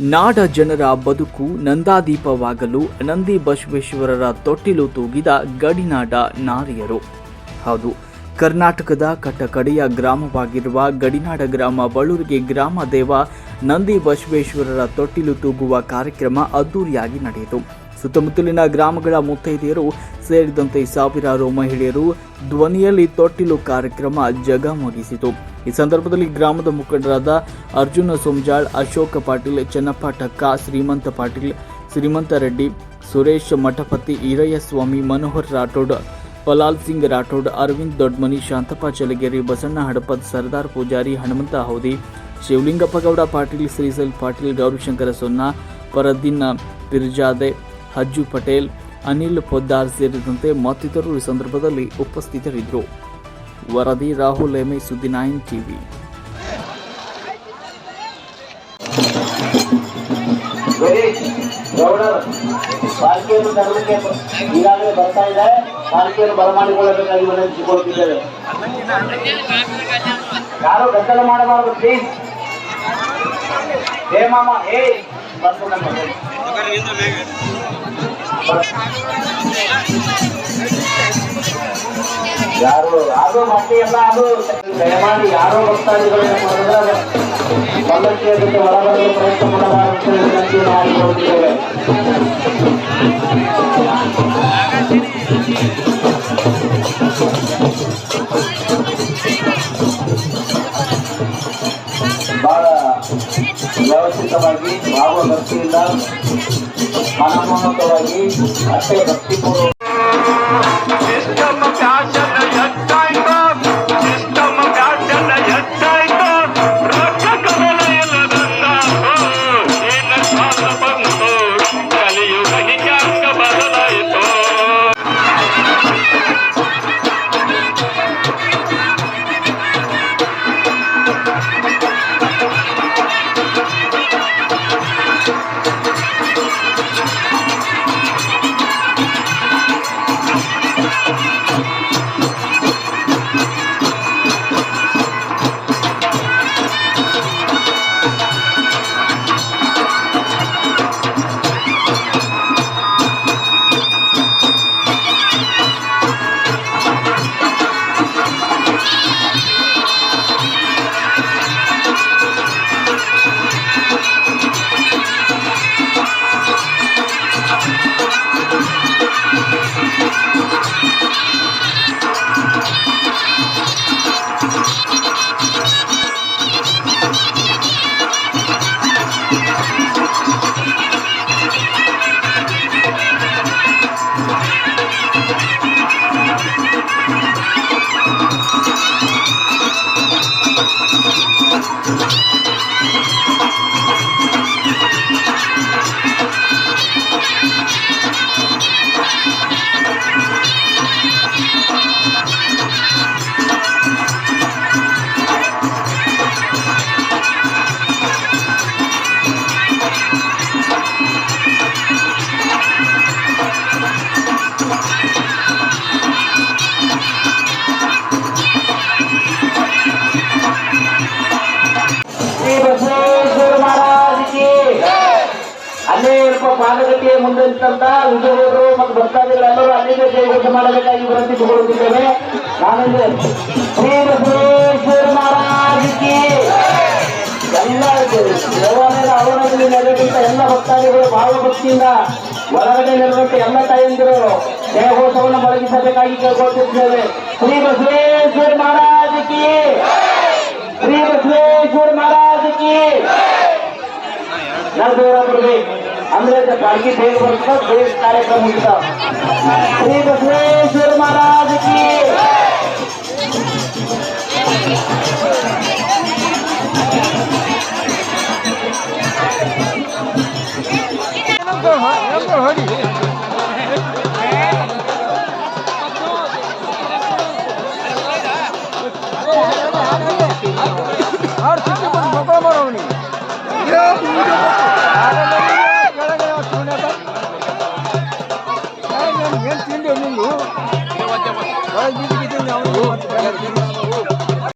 ನಾಡ ಜನರ ಬದುಕು ನಂದಾದೀಪವಾಗಲು ನಂದಿ ಬಸವೇಶ್ವರರ ತೊಟ್ಟಿಲು ತೂಗಿದ ಗಡಿನಾಡ ನಾರಿಯರು. ಹೌದು, ಕರ್ನಾಟಕದ ಕಟ್ಟಕಡೆಯ ಗ್ರಾಮವಾಗಿರುವ ಗಡಿನಾಡ ಗ್ರಾಮ ಬಳ್ಳೂರಿಗೆ ಗ್ರಾಮ ದೇವ ನಂದಿ ಬಸವೇಶ್ವರರ ತೊಟ್ಟಿಲು ತೂಗುವ ಕಾರ್ಯಕ್ರಮ ಅದ್ದೂರಿಯಾಗಿ ನಡೆಯಿತು. ಸುತ್ತಮುತ್ತಲಿನ ಗ್ರಾಮಗಳ ಮುತ್ತೈದೆಯರು ಸೇರಿದಂತೆ ಸಾವಿರಾರು ಮಹಿಳೆಯರು ಧ್ವನಿಯಲ್ಲಿ ತೊಟ್ಟಿಲು ಕಾರ್ಯಕ್ರಮ ಜಗಮಗಿಸಿತು. ಈ ಸಂದರ್ಭದಲ್ಲಿ ಗ್ರಾಮದ ಮುಖಂಡರಾದ ಅರ್ಜುನ ಸೋಮಜಾಳ್, ಅಶೋಕ ಪಾಟೀಲ್, ಚನ್ನಪ್ಪ ಟಕ್ಕ, ಶ್ರೀಮಂತ ಪಾಟೀಲ್, ಶ್ರೀಮಂತ ರೆಡ್ಡಿ, ಸುರೇಶ್ ಮಠಪತಿ ಈರಯ್ಯಸ್ವಾಮಿ ಮನೋಹರ್ ರಾಠೋಡ್, ಪಲಾಲ್ ಸಿಂಗ್ ರಾಠೋಡ್, ಅರವಿಂದ್ ದೊಡ್ಮನಿ, ಶಾಂತಪ್ಪ ಚಲಗೇರಿ ಬಸಣ್ಣ ಹಡಪದ್ ಸರ್ದಾರ್ ಪೂಜಾರಿ, ಹನುಮಂತ ಹೌದಿ ಶಿವಲಿಂಗಪ್ಪಗೌಡ ಪಾಟೀಲ್ ಶ್ರೀಸಲ್ ಪಾಟೀಲ್, ಗೌರಿಶಂಕರ ಸೊನ್ನ ಪರದಿನ್ನ ಪಿರ್ಜಾದೆ ಹಜ್ಜು ಪಟೇಲ್, ಅನಿಲ್ ಪೊದ್ದಾರ್ ಸೇರಿದಂತೆ ಮತ್ತಿತರರು ಈ ಸಂದರ್ಭದಲ್ಲಿ ಉಪಸ್ಥಿತರಿದ್ದರು. ವರದಿ ರಾಹುಲ್ ಎಮೆ ಸುದ್ದಿ ನೈನ್ ಟಿವಿ. ಬರ್ತಾ ಇದೆ. ಮಾಡಬಾರದು ಪ್ಲೀಸ್ ಹೇ ಮಾಮ, ಹೇ. ಬರ್ಕೊಂಡಮ್ಮ ಯಾರು ಅದು ಮತ್ತೆ ಎಲ್ಲ ಅದು ದಯಮಾಡಿ ಯಾರೋ ಭಕ್ತಾದಿಗಳನ್ನ ಮಾಡಿದ್ರೆ ಪಲ್ಲಕ್ಕಿಯ ಜೊತೆ ಹೊರಬರಲು ಪ್ರಯತ್ನ ಮಾಡಬಾರದು ವಿನಂತಿ ಬಹಳ ವ್ಯವಸ್ಥಿತವಾಗಿ ಭಾವ ಭಕ್ತಿಯಿಂದ ಮನಮೋಹಕವಾಗಿ ಅಷ್ಟೇ ಭಕ್ತಿಪೂರ್ವ ಸ್ವಲ್ಪ ಮುಂದಂತ ಮುಂದೆ ಮತ್ತು ಮತ್ತು ಭಕ್ತಾದಿಗಳೆಲ್ಲರೂ ಅಲ್ಲಿಂದ ಜಯಘೋಷ ಮಾಡಬೇಕಾಗಿ ವಿನಂತಿಸಿಕೊಳ್ಳುತ್ತಿದ್ದೇವೆ ನಾನಂದ್ರೆ ಶ್ರೀ ಬಸವೇಶ್ವರ ಮಹಾರಾಜಕ್ಕೆ ಎಲ್ಲ ದೇವಾಲಯದ ಆವರಣದಲ್ಲಿ ನೆಲೆದಂತ ಎಲ್ಲ ಭಕ್ತಾದಿಗಳು ಭಾವಭಕ್ತಿಯಿಂದ ಹೊರಗಡೆ ನಿರ್ಮಿತ ಎಲ್ಲ ತಾಯಂದಿರು ದೇವೋತ್ಸವವನ್ನು ಮೊಳಗಿಸಬೇಕಾಗಿ ಕೇಳ್ಕೊಳ್ತಿದ್ದೇವೆ. ಶ್ರೀ ಬಸವೇಶ್ವರ ಮಹಾರಾಜಕ್ಕೆ ಶ್ರೀ ಬಸವೇಶ್ವರ ಮಹಾರಾಜಕ್ಕೆ ನರದೇವರ ಬರ್ಬೇಕು आंध्राच्या पालखी देशभर देश कार्यक्रम होता श्री बसवेश्वर महाराज की। और मरवनी ತಿಂಡಿ ನೀನು